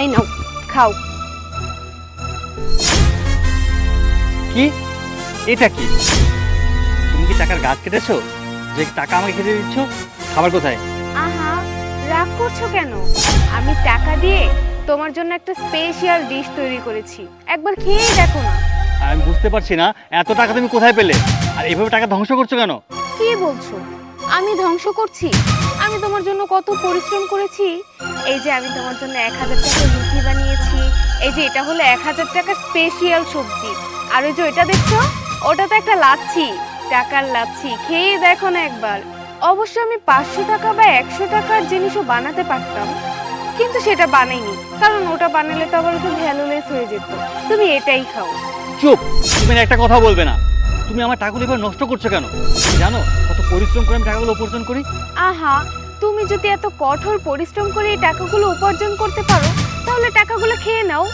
এই নাও খাও। কি? এটা কি? তুমি কি টাকার গাছ কেটেছো? যে টাকা আমাকে খেতে দিচ্ছ? খাবার কোথায়? আহা রাগ করছ কেন? আমি টাকা দিয়ে তোমার জন্য একটা স্পেশাল ডিশ তৈরি করেছি। একবার খেয়ে দেখো না। আমি বুঝতে পারছি না এত টাকা তুমি কোথায় পেলে? আর এভাবে টাকা ধ্বংস করছ কেন? কি বলছো? আমি ধ্বংস করছি? আমি তোমার জন্য কত পরিশ্রম করেছি? এই যে আমি তোমার জন্য এক হাজার টাকা রুটি বানিয়েছি এই যে এটা হলো এক হাজার টাকার স্পেশিয়াল সবজি। আর ওই যে ওইটা দেখছ? ওটা তো একটা লাচ্ছি টাকার লাচ্ছি খেয়ে দেখো না একবার। অবশ্য আমি পাঁচশো টাকা বা একশো টাকার জিনিসও বানাতে পারতাম কিন্তু সেটা বানাইনি। কারণ ওটা বানালে তো আবার একটু ভ্যালুলেস হয়ে যেত। তুমি এটাই খাও। চুপ! তুমি একটা কথা বলবে না। তুমি আমার টাকাগুলো এবার নষ্ট করছ কেন? জানো কত পরিশ্রম করে আমি টাকাগুলো উপার্জন করি? আহা! তুমি যদি এত কঠোর পরিশ্রম করে এই টাকাগুলো উপার্জন করতে পারো তাহলে টাকাগুলো খেয়ে নাও।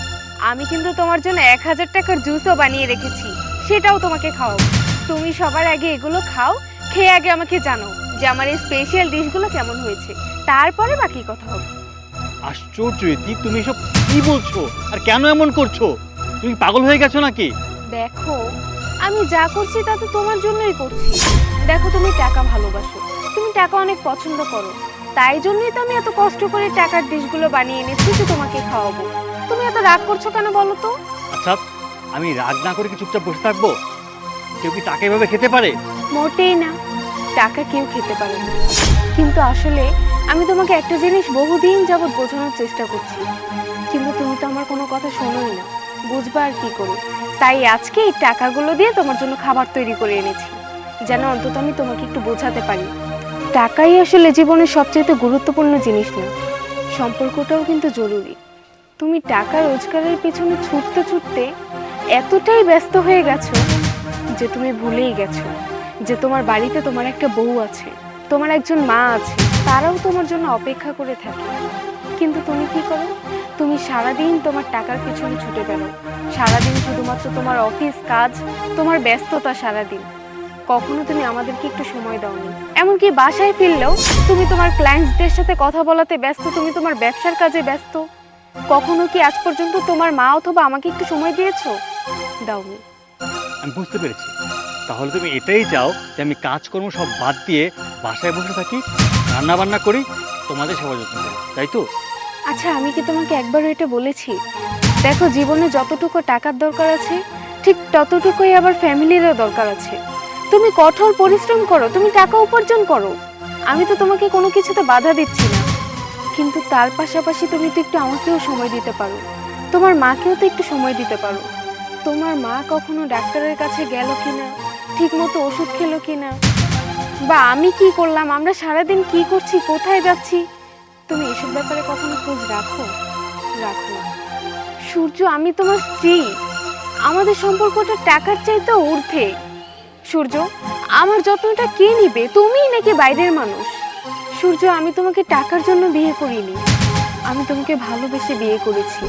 আমি কিন্তু তোমার জন্য এক হাজার টাকার জুসও বানিয়ে রেখেছি সেটাও তোমাকে খাওয়াবো। তুমি সবার আগে এগুলো খাও খেয়ে আগে আমাকে জানো যে আমার এই স্পেশাল ডিশগুলো কেমন হয়েছে। তারপরে বাকি কথা হবে। আশ্চর্য ইতি তুমি এসব কি বলছো? আর কেন এমন করছ? তুমি পাগল হয়ে গেছো নাকি? দেখো আমি যা করছি তা তো তোমার জন্যই করছি। দেখো তুমি টাকা ভালোবাসো। টাকা অনেক পছন্দ করো। তাই জন্যই তো আমি এত কষ্ট করে টাকার ডিশগুলো বানিয়ে এনেছি যে তোমাকে খাওয়াবো। তুমি এত রাগ করছ কেন বলো তো? আচ্ছা আমি রাগ না করে কি চুপচাপ বসে থাকব? কেউ কি টাকা এভাবে খেতে পারে? মোটেই না। টাকা কেউ খেতে পারে না। কিন্তু আসলে আমি তোমাকে একটা জিনিস বহুদিন যাবৎ বোঝানোর চেষ্টা করছি। কিন্তু তুমি তো আমার কোনো কথা শোনোই না। বুঝবা আর কি করে। তাই আজকে এই টাকাগুলো দিয়ে তোমার জন্য খাবার তৈরি করে এনেছি। যেন অন্তত আমি তোমাকে একটু বোঝাতে পারি। টাকাই আসলে জীবনের সবচেয়ে গুরুত্বপূর্ণ জিনিস না। সম্পর্কটাও কিন্তু জরুরি। তুমি টাকা রোজগারের পেছনে ছুটতে ছুটতে এতটাই ব্যস্ত হয়ে গেছো যে তুমি ভুলেই গেছো যে তোমার বাড়িতে তোমার একটা বউ আছে, তোমার একজন মা আছে, তারাও তোমার জন্য অপেক্ষা করে থাকে। কিন্তু তুমি কি করো? তুমি সারাদিন তোমার টাকার পিছনে ছুটে বেরো সারাদিন শুধুমাত্র তোমার অফিস, কাজ, তোমার ব্যস্ততা সারাদিন। কখনো তুমি আমাদেরকে একটু সময় দাওনি। এমনকি বাসায় ফিরলেও তুমি তোমার ক্লায়েন্টসদের সাথে কথা বলাতে ব্যস্ত তুমি তোমার ব্যবসার কাজে ব্যস্ত। কখনো কি আজ পর্যন্ত তোমার মা অথবা আমাকে একটু সময় দিয়েছ? দাওনি। আমি বুঝতে পেরেছি। তাহলে তুমি এটাই চাও যে আমি কাজকর্ম সব বাদ দিয়ে বাসায় বসে থাকি রান্না বান্না করি তোমাদের সেবা যত্ন করি তাই তো? আচ্ছা আমি কি তোমাকে একবারও এটা বলেছি? দেখো জীবনে যতটুকু টাকার দরকার আছে ঠিক ততটুকুই আবার ফ্যামিলিরও দরকার আছে। তুমি কঠোর পরিশ্রম করো, তুমি টাকা উপার্জন করো। আমি তো তোমাকে কোনো কিছুতে বাধা দিচ্ছি না। কিন্তু তার পাশাপাশি তুমি তো একটু আমাকেও সময় দিতে পারো। তোমার মাকেও তো একটু সময় দিতে পারো। তোমার মা কখনো ডাক্তারের কাছে গেল কিনা? ঠিক মতো ওষুধ খেলো কি না বা আমি কি করলাম? আমরা সারাদিন কি করছি? কোথায় যাচ্ছি? তুমি এসব ব্যাপারে কখনো খোঁজ রাখো? রাখো না। সূর্য, আমি তোমার স্ত্রী। আমাদের সম্পর্কটা টাকার চাইতে ঊর্ধ্বে। সূর্য আমার যত্নটা কে নিবে? তুমিই নাকি বাইরের মানুষ? সূর্য আমি তোমাকে টাকার জন্য বিয়ে করিনি। আমি তোমাকে ভালোবেসে বিয়ে করেছি।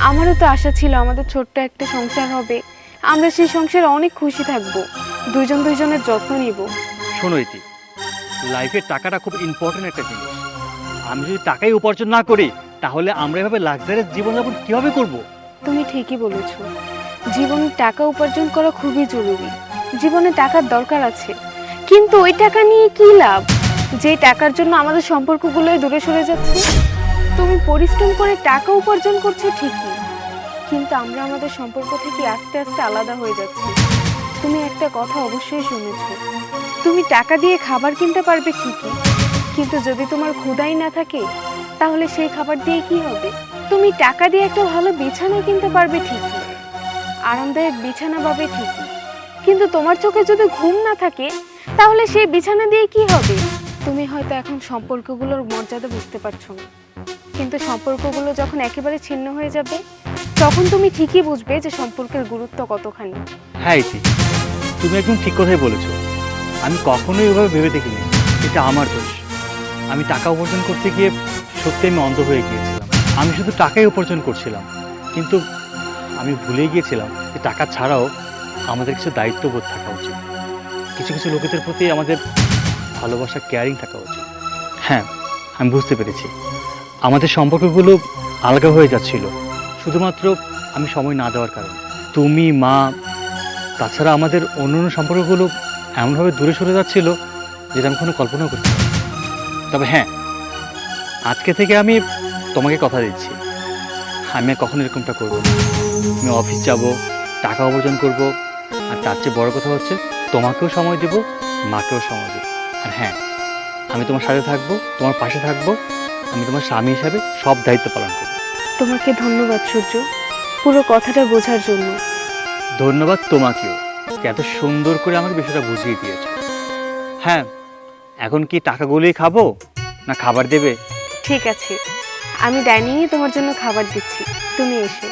আমারও তো আশা ছিল আমাদের ছোট্ট একটা সংসার হবে। আমরা সেই সংসারে অনেক খুশি থাকব। দুজন দুজনের যত্ন নিব। শোনো ইতি লাইফে টাকাটা খুব ইম্পর্টেন্ট একটা জিনিস। আমি যদি টাকাই উপার্জন না করি তাহলে আমরা এভাবে লাক্সারিয়াস জীবনযাপন কীভাবে করব? তুমি ঠিকই বলেছ। জীবনে টাকা উপার্জন করা খুবই জরুরি। জীবনে টাকার দরকার আছে। কিন্তু ওই টাকা নিয়ে কি লাভ? যে টাকার জন্য আমাদের সম্পর্কগুলোই দূরে সরে যাচ্ছে। তুমি পরিশ্রম করে টাকা উপার্জন করছ ঠিকই। কিন্তু আমরা আমাদের সম্পর্ক থেকে আস্তে আস্তে আলাদা হয়ে যাচ্ছি। তুমি একটা কথা অবশ্যই শুনেছ। তুমি টাকা দিয়ে খাবার কিনতে পারবে ঠিকই। কিন্তু যদি তোমার ক্ষুদাই না থাকে, তাহলে সেই খাবার দিয়ে কি হবে? তুমি টাকা দিয়ে একটা ভালো বিছানা কিনতে পারবে ঠিকই। আরামদায়ক বিছানা পাবে ঠিকই। কিন্তু তোমার চোখে যদি ঘুম না থাকে, তাহলে সেই বিছানা দিয়ে কি হবে? তুমি হয়তো এখন সম্পর্কগুলোর মর্যাদা বুঝতে পারছ না। কিন্তু সম্পর্কগুলো যখন একেবারে ছিন্ন হয়ে যাবে, তখন তুমি ঠিকই বুঝবে যে সম্পর্কের গুরুত্ব কতখানি। হ্যাঁ ইতি। তুমি একদম ঠিক কথাই বলেছ। আমি কখনোই এভাবে ভেবে দেখিনি। এটা আমার দোষ। আমি টাকা উপার্জন করতে গিয়ে সত্যি আমি অন্ধ হয়ে গিয়েছিলাম। আমি শুধু টাকাই উপার্জন করছিলাম। কিন্তু আমি ভুলে গিয়েছিলাম যে টাকা ছাড়াও আমাদের কিছু দায়িত্ববোধ থাকা উচিত। কিছু কিছু লোকেদের প্রতি আমাদের ভালোবাসা কেয়ারিং থাকা উচিত। হ্যাঁ আমি বুঝতে পেরেছি। আমাদের সম্পর্কগুলো আলগা হয়ে যাচ্ছিল। শুধুমাত্র আমি সময় না দেওয়ার কারণে। তুমি, মা, তাছাড়া আমাদের অন্য অন্য সম্পর্কগুলো এমনভাবে দূরে সরে যাচ্ছিল যেটা আমি কোনো কল্পনাও করতে তবে হ্যাঁ আজকে থেকে আমি তোমাকে কথা দিচ্ছি। আমি কখনো এরকমটা করব আমি অফিস যাব, টাকা উপার্জন করব আর তার চেয়ে বড় কথা হচ্ছে তোমাকেও সময় দেব মাকেও সময় দেব। আর হ্যাঁ আমি তোমার সাথে থাকব তোমার পাশে থাকব আমি তোমার স্বামী হিসাবে সব দায়িত্ব পালন করব। তোমাকে ধন্যবাদ সূর্য পুরো কথাটা বোঝার জন্য। ধন্যবাদ তোমাকেও এত সুন্দর করে আমাকে বিষয়টা বুঝিয়ে দিয়েছ। হ্যাঁ এখন কি টাকাগুলোই খাব না খাবার দেবে? ঠিক আছে আমি ডাইনিংয়ে তোমার জন্য খাবার দিচ্ছি তুমি এসো।